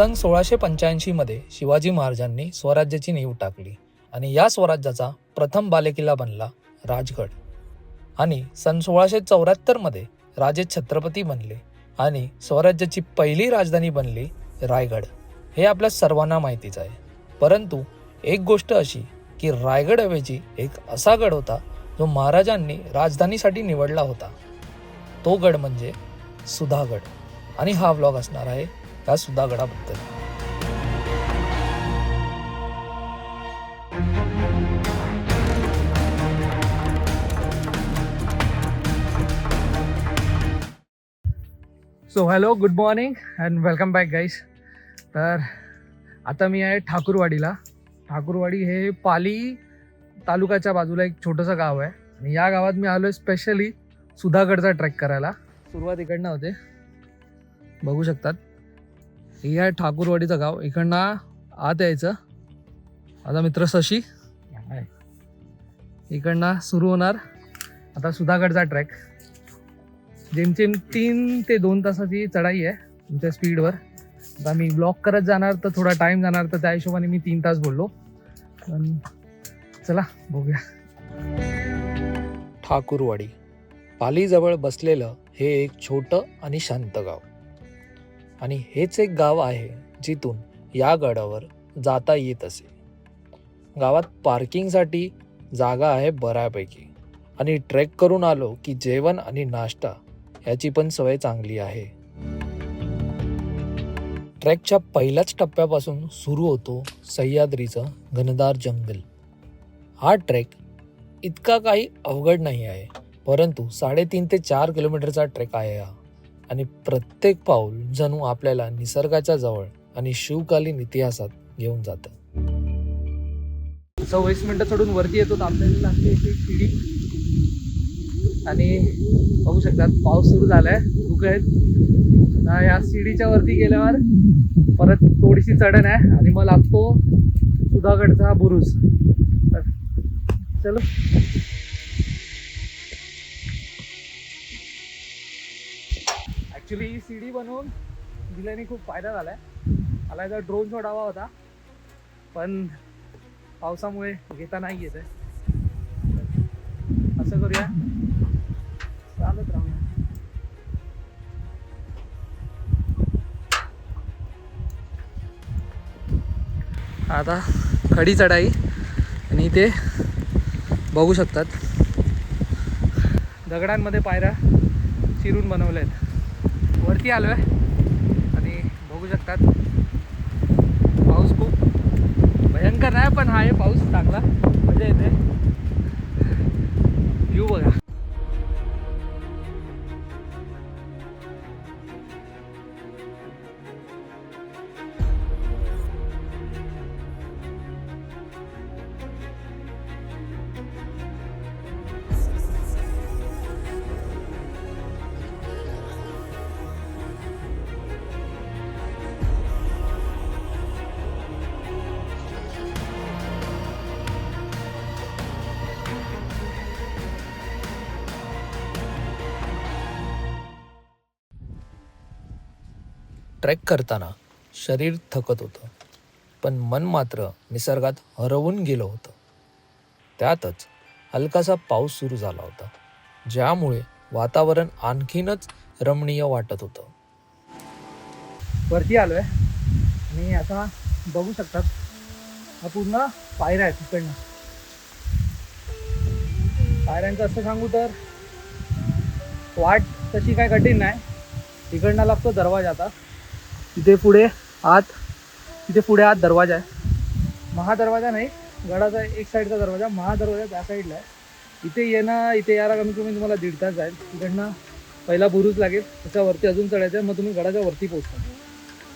सन सोळाशे पंच्याऐंशीमध्ये शिवाजी महाराजांनी स्वराज्याची नीव टाकली आणि या स्वराज्याचा प्रथम बालेकिल्ला बनला राजगड. आणि सन सोळाशे चौऱ्याहत्तरमध्ये राजे छत्रपती बनले आणि स्वराज्याची पहिली राजधानी बनली रायगड. हे आपल्या सर्वांना माहितीच आहे. परंतु एक गोष्ट अशी की रायगड ऐवजी एक असा गड होता जो महाराजांनी राजधानीसाठी निवडला होता. तो गड म्हणजे सुधागड. आणि हा व्लॉग असणार आहे त्या सुधागडाबद्दल so hello good morning and welcome back guys तर आता मी आहे ठाकूरवाडीला. ठाकूरवाडी हे पाली तालुक्याच्या बाजूला एक छोटंसं गाव आहे. आणि या गावात मी आलो आहे स्पेशली सुधागडचा ट्रेक करायला. सुरुवात इकडनं होते. बघू शकतात. हे आहे ठाकूरवाडीचं गाव. इकडनं आत यायचं. माझा मित्र शशी. आहे. इकडनं सुरू होणार. आता सुधागडचा ट्रॅक जेमतेम तीन ते दोन तासाची चढाई आहे तुमच्या स्पीडवर आता मी ब्लॉक करत जाणार तर थोडा टाइम जाणार तर त्या हिशोबाने मी तीन तास बोललो. पण चला बघूया. ठाकूरवाडी. पालीजवळ बसलेलं हे एक छोटं आणि शांत गाव. आणि हेच एक गाव आहे जिथून या गडावर जाता येत असे. गावात पार्किंगसाठी जागा आहे बऱ्यापैकी. आणि ट्रेक करून आलो की जेवण आणि नाश्ता याची पण सवय चांगली आहे. ट्रेकच्या पहिल्याच टप्प्यापासून सुरू होतो सह्याद्रीचं घनदार जंगल. हा ट्रेक इतका काही अवघड नाही आहे परंतु साडेतीन ते चार किलोमीटरचा ट्रेक आहे हा. आणि प्रत्येक पाऊल जणू आपल्याला निसर्गाच्या जवळ आणि शिवकालीन इतिहासात घेऊन जातं. सव्वीस मिनिटं चढून वरती येतो तर आपल्याला लागते एक शिडी. आणि बघू शकतात पाऊस सुरू झालाय धुकं आहेत. या शिडीच्या वरती गेल्यावर परत थोडीशी चढण आहे आणि मग लागतो सुधागडचा बुरुज. चलो. ॲक्च्युली ही सीडी बनवून दिल्याने खूप फायदा झाला आहे मला याचा ड्रोन सोडावा होता. पण पावसामुळे घेता नाही येत आहे. असं करूया. चालत राहूया. आता खडी चढाई. आणि इथे बघू शकतात. दगडांमध्ये पायऱ्या चिरून बनवल्या आहेत वरती आलो आहे आणि बघू शकतात. पाऊस खूप भयंकर नाही पण हा आहे पाऊस चांगला. मजा येते. व्ह्यू बघा. ट्रेक करताना शरीर थकत होतं. पण मन मात्र निसर्गात हरवून गेलं होतं. त्यातच हलकासा पाऊस सुरू झाला होता ज्यामुळे वातावरण आणखीनच रमणीय वाटत होतं. वरती आलोय. आणि आता बघू शकतात हा पूर्ण पायऱ्या आहे तिकडनं पायऱ्यांचं असं सांगू तर वाट तशी काय कठीण नाही. तिकडनं लागतो दरवाजा आता. तिथे पुढे आत तिथे पुढे आत दरवाजा आहे. महादरवाजा नाही गडाचा एक साईडचा दरवाजा महादरवाजा त्या साईडला आहे. इथे येणं इथे यायला कमीत कमी तुम्हाला दीड तास जाईल. तिकडनं पहिला बुरुज लागेल त्याच्यावरती अजून चढायचं आहे मग तुम्ही गडाच्या वरती पोहोचता.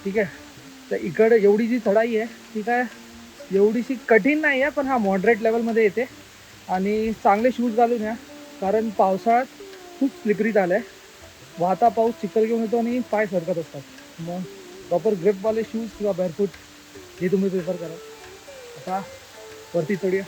ठीक आहे? तर इकडं एवढी जी चढाई आहे ती काय एवढीशी कठीण नाही आहे पण हा मॉडरेट लेवलमध्ये येते. आणि चांगले शूज घालून या कारण पावसाळ्यात खूप स्लिपरी झालं आहे वाहता पाऊस चिखल घेऊन येतो आणि पाय सरकत असतात. मग प्रॉपर ग्रेपवाले शूज किंवा बॅरफूट हे तुम्ही प्रिफर करा. आता वरती चढूया.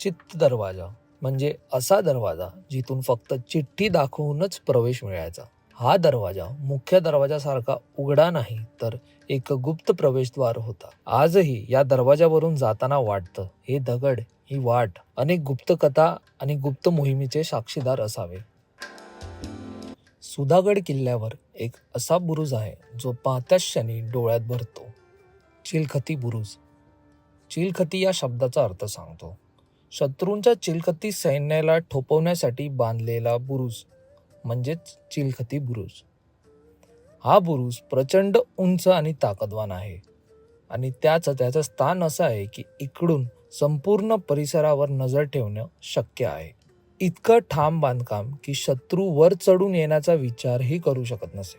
चित्त दरवाजा म्हणजे असा दरवाजा जिथून फक्त चिठ्ठी दाखवूनच प्रवेश मिळायचा. हा दरवाजा मुख्य दरवाजासारखा उघडा नाही तर एक गुप्त प्रवेशद्वार होता. आजही या दरवाजावरून जाताना वाटतं हे दगड ही वाट. अनेक गुप्त कथा आणि गुप्त मोहिमेचे साक्षीदार असावे. सुधागड किल्ल्यावर एक असा बुरुज आहे जो पाहत्याच क्षणी डोळ्यात भरतो. चिलखती बुरुज. चिलखती या शब्दाचा अर्थ सांगतो. शत्रूंच्या चिलखती सैन्याला ठोपवण्यासाठी बांधलेला बुरुज म्हणजेच चिलखती बुरुज. हा बुरुज प्रचंड उंच आणि ताकदवान आहे आणि त्याचं त्याचं स्थान असं आहे की इकडून संपूर्ण परिसरावर नजर ठेवणं शक्य आहे. इतकं ठाम बांधकाम की शत्रू वर चढून येण्याचा विचारही करू शकत नसे.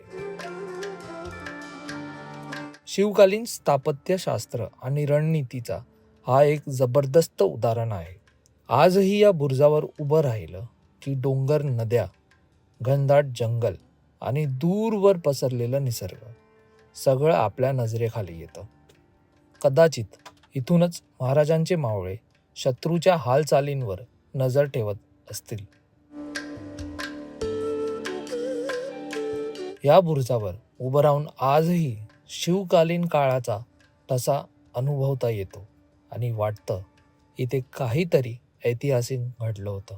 शिवकालीन स्थापत्यशास्त्र आणि रणनीतीचा हा एक जबरदस्त उदाहरण आहे. आजही या बुरजावर उभं राहिलं की डोंगर नद्या घनदाट जंगल आणि दूरवर पसरलेलं निसर्ग सगळं आपल्या नजरेखाली येतं. कदाचित इथूनच महाराजांचे मावळे शत्रूच्या हालचालींवर नजर ठेवत असतील. या बुरुजावर उभं राहून आजही शिवकालीन काळाचा ठसा अनुभवता येतो आणि वाटतं इथे काहीतरी ऐतिहासिक घडलं होतं.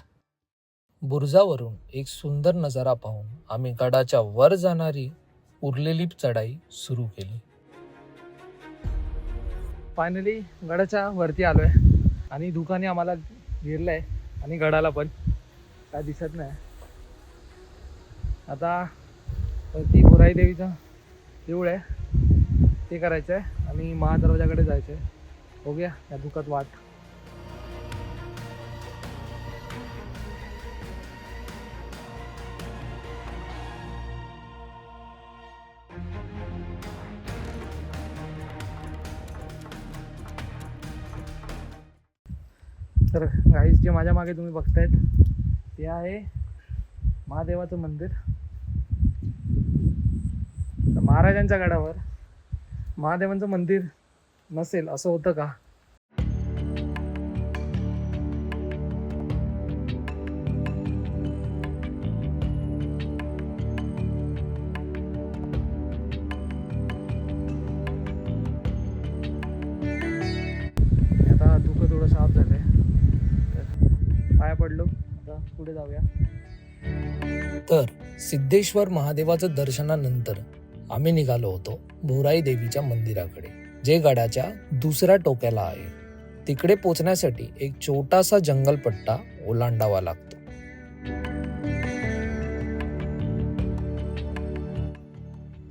बुरुजावरून एक सुंदर नजारा पाहून आम्ही गडाच्या वर जाणारी उरलेली चढाई सुरू केली. फायनली गडाच्या वरती आलोय आणि दुकाने आम्हाला गिरलंय आणि गडाला पण. काय दिसत नाही. आता वरती बुराई देवीचं देऊळ आहे. ते करायचं आहे आणि महादरवाजाकडे जायचं आहे बघूया या दुखात वाट. तर गाईस जे माझ्या मागे तुम्ही बघतायत ते आहे महादेवाचं मंदिर. तर महाराजांच्या गडावर महादेवांचं मंदिर नसेल असं होतं का? पडलो. आता पुढे जाऊया. तर सिद्धेश्वर महादेवाचं दर्शनानंतर आम्ही निघालो होतो भोराई देवीच्या मंदिराकडे जे गडाच्या दुसऱ्या टोक्याला आहे. तिकडे पोचण्यासाठी एक छोटासा जंगलपट्टा ओलांडावा लागतो.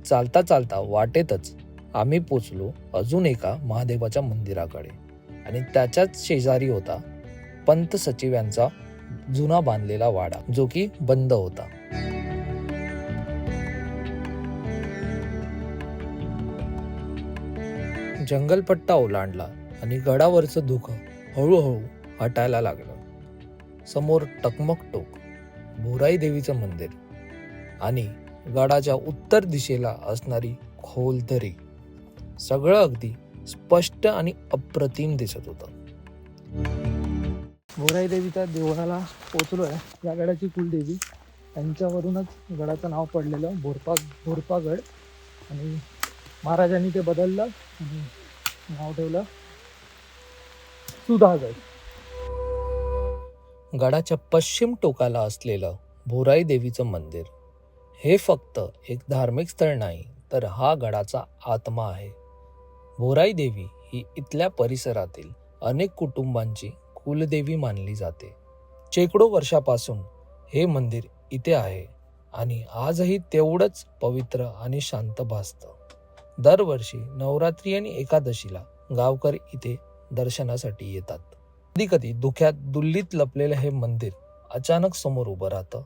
चालता चालता वाटेतच आम्ही पोचलो अजून एका महादेवाच्या मंदिराकडे. आणि त्याच्याच शेजारी होता पंत सचिव यांचा जुना बांधलेला वाडा जो की बंद होता. जंगलपट्टा ओलांडला आणि गडावरचं दुःख हळूहळू हटायला लागलं. समोर टकमक टोक भोराई देवीचं मंदिर आणि गडाच्या उत्तर दिशेला असणारी खोल दरी. सगळं अगदी स्पष्ट आणि अप्रतिम दिसत होतं. भोराई देवीच्या देवळाला पोचलो आहे या गडाची कुलदेवी. त्यांच्यावरूनच गडाचं नाव पडलेलं भोरपा भोरपागड. आणि महाराजांनी ते बदललं आणि नाव ठेवलं सुधागड. गडाच्या पश्चिम टोकाला असलेलं भोराई देवीचं मंदिर. हे फक्त एक धार्मिक स्थळ नाही तर हा गडाचा आत्मा आहे. भोराई देवी ही इथल्या परिसरातील अनेक कुटुंबांची कुलदेवी मानली जाते. शेकडो वर्षापासून हे मंदिर इथे आहे आणि आजही तेवढंच पवित्र आणि शांत भासतं. दरवर्षी नवरात्री आणि एकादशीला गावकर इथे दर्शनासाठी येतात. कधी कधी धुक्यात दुल्लीत लपलेलं हे मंदिर अचानक समोर उभं राहतं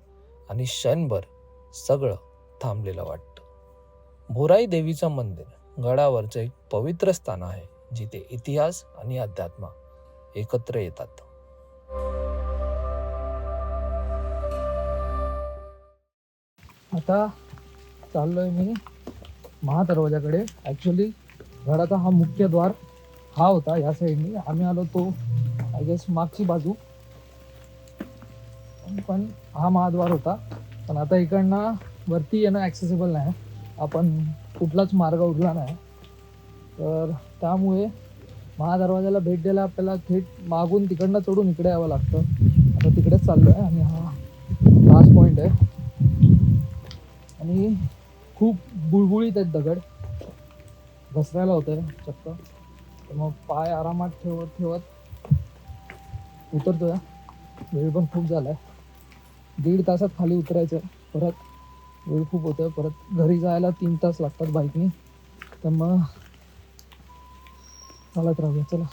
आणि क्षणभर सगळं थांबलेलं वाटतं. भोराई देवीचं मंदिर गडावरचं एक पवित्र स्थान आहे जिथे इतिहास आणि अध्यात्म एकत्र येतात. आता चाललोय मी महादरवाजाकडे ॲक्च्युली घराचा हा मुख्य द्वार हा होता या साईडनी आम्ही आलो तो आय गेस मागची बाजू. पण हा महाद्वार होता. पण आता इकडनं वरती येणं ॲक्सेसिबल नाही. आपण कुठलाच मार्ग उरला नाही. तर त्यामुळे महादरवाजाला भेट द्यायला आपल्याला थेट मागून तिकडनं चढून इकडे यावं लागतं. आता तिकडेच चाललो आहे आणि हा लास्ट पॉईंट आहे. आणि खूप बुळबुळीत आहेत दगड. घसरायला होतं चक्क. तर मग पाय आरामात ठेवत ठेवत उतरतोय. वेळ पण खूप झाला आहे दीड तासात खाली उतरायचं. परत वेळ खूप होतोय. परत घरी जायला तीन तास लागतात बाईकनी तर मग चालत राहूया चला.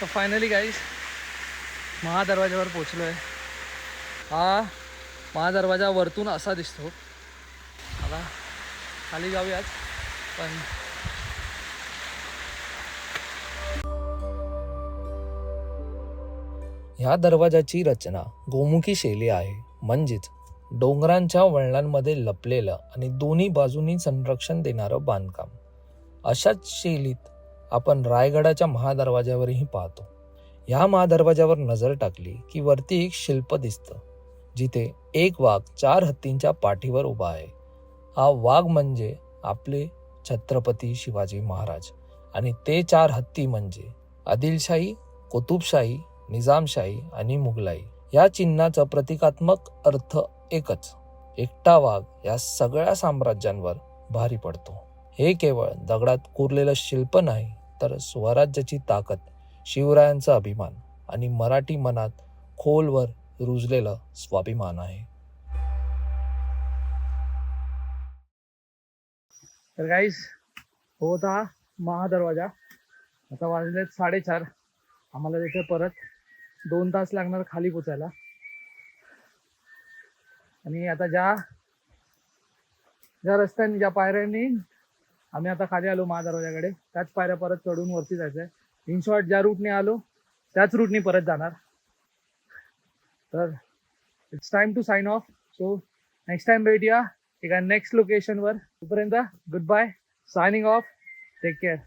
तर फायनली गाईज महादरवाज्यावर पोचलो आहे हा महादरवाजा वरतून असा दिसतो. मला खाली जाऊयाच पण ह्या दरवाजाची रचना गोमुखी शैली आहे. म्हणजेच डोंगरांच्या वळणांमध्ये लपलेलं आणि दोन्ही बाजूनी संरक्षण देणारं बांधकाम. अशाच शैलीत आपण रायगडाच्या महादरवाज्यावरही पाहतो. ह्या महादरवाज्यावर नजर टाकली की वरती एक शिल्प दिसतं जिथे एक वाघ चार हत्तींच्या पाठीवर उभा आहे. हा वाघ म्हणजे आपले छत्रपती शिवाजी महाराज. आणि ते चार हत्ती म्हणजे आदिलशाही कुतुबशाही निजामशाही आणि मुघलाई. या चिन्हाचं प्रतिकात्मक अर्थ एकच. एकटा वाघ या सगळ्या साम्राज्यांवर भारी पडतो. हे केवळ दगडात कोरलेलं शिल्प नाही तर स्वराज्याची ताकद शिवरायांचा अभिमान आणि मराठी मनात खोलवर रुजलेलं स्वाभिमान आहे. तर गाईस होता महादरवाजा. आता वाजलेत साडेचार. आम्हाला तिथे परत दोन तास लागणार खाली पोचायला. आणि आता ज्या ज्या रस्त्याने ज्या पायऱ्यांनी आम्ही आता खाली आलो महादरवाजाकडे त्याच पायऱ्या परत चढून वरती जायचं आहे इन शॉर्ट ज्या रूटने आलो त्याच रूटने परत जाणार. तर it's time to sign off so next time भेटूया. एका नेक्स्ट लोकेशनवर तोपर्यंत good bye signing off take care